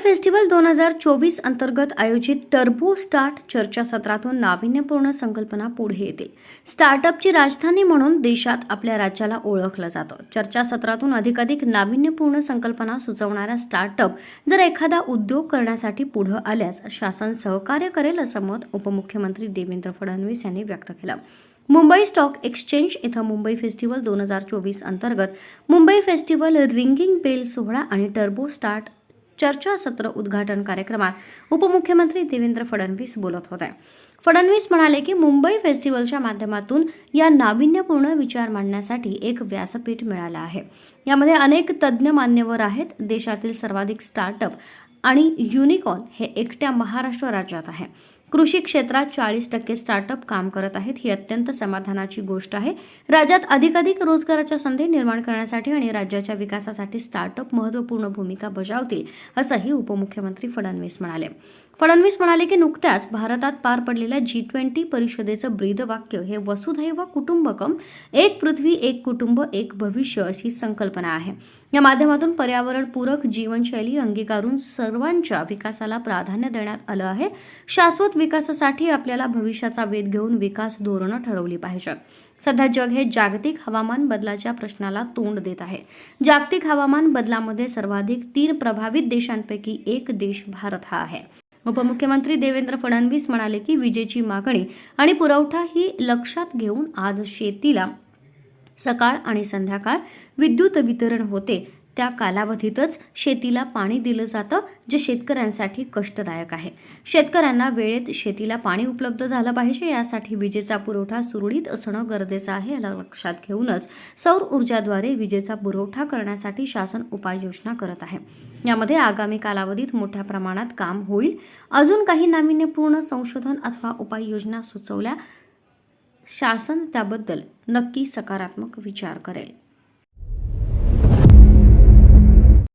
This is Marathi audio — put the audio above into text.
फेस्टिवल दोन हजार चोवीस अंतर्गत आयोजित टर्बो स्टार्ट चर्चासत्रातून नाविन्यपूर्ण संकल्पना पुढे येतील. स्टार्टअपची राजधानी म्हणून देशात आपल्या राज्याला ओळखलं जातं. चर्चासत्रातून अधिकाधिक नाविन्यपूर्ण संकल्पना सुचवणाऱ्या स्टार्टअप जर एखादा उद्योग करण्यासाठी पुढं आल्यास शासन सहकार्य करेल असं मत उपमुख्यमंत्री देवेंद्र फडणवीस यांनी व्यक्त केलं. मुंबई स्टॉक एक्सचेंज इथं मुंबई फेस्टिवल दोन हजार चोवीस अंतर्गत मुंबई फेस्टिवल रिंगिंग बेल सोहळा आणि टर्बो स्टार्ट चर्चासत्र उद्घाटन कार्यक्रमात उपमुख्यमंत्री देवेंद्र फडणवीस बोलत होते. फडणवीस म्हणाले की मुंबई फेस्टिवलच्या माध्यमातून या नाविन्यपूर्ण विचार मांडण्यासाठी एक व्यासपीठ मिळालं आहे. यामध्ये अनेक तज्ज्ञ मान्यवर आहेत. देशातील सर्वाधिक स्टार्टअप आणि युनिकॉर्न हे एकट्या महाराष्ट्र राज्यात आहे. कृषी क्षेत्रात चाळीस टक्के स्टार्टअप काम करत आहेत. ही अत्यंत समाधानाची गोष्ट आहे. राज्यात अधिकाधिक रोजगाराच्या संधी निर्माण करण्यासाठी आणि राज्याच्या विकासासाठी स्टार्टअप महत्त्वपूर्ण भूमिका बजावतील असंही उपमुख्यमंत्री फडणवीस म्हणाले. फडणवीस म्हणाले की नुकत्याच भारतात पार पडलेल्या जी ट्वेंटी परिषदेचं ब्रीदवाक्य हे वसुधैव कुटुंबकम एक पृथ्वी एक कुटुंब एक भविष्य अशी संकल्पना आहे. या माध्यमातून पर्यावरणपूरक जीवनशैली अंगीकारून सर्वांच्या विकासाला प्राधान्य देण्यात आलं आहे. शाश्वत विकासासाठी आपल्याला भविष्याचा वेध घेऊन विकास धोरणं ठरवली पाहिजेत सध्या जग हे जागतिक हवामान बदलाच्या प्रश्नाला तोंड देत आहे. जागतिक हवामान बदलामध्ये सर्वाधिक तीन प्रभावित देशांपैकी एक देश भारत हा आहे. उपमुख्यमंत्री देवेंद्र फडणवीस म्हणाले की विजेची मागणी आणि पुरवठा ही लक्षात घेऊन आज शेतीला सकाळ आणि संध्याकाळ विद्युत वितरण होते त्या कालावधीतच शेतीला पाणी दिलं जातं जे शेतकऱ्यांसाठी कष्टदायक आहे. शेतकऱ्यांना वेळेत शेतीला पाणी उपलब्ध झालं पाहिजे यासाठी विजेचा पुरवठा सुरळीत असणं गरजेचं आहे याला लक्षात घेऊनच सौर ऊर्जाद्वारे विजेचा पुरवठा करण्यासाठी शासन उपाययोजना करत आहे. यामध्ये आगामी कालावधीत मोठ्या प्रमाणात काम होईल. अजून काही नाविन्यपूर्ण संशोधन अथवा उपाययोजना सुचवल्या शासन त्याबद्दल नक्की सकारात्मक विचार करेल.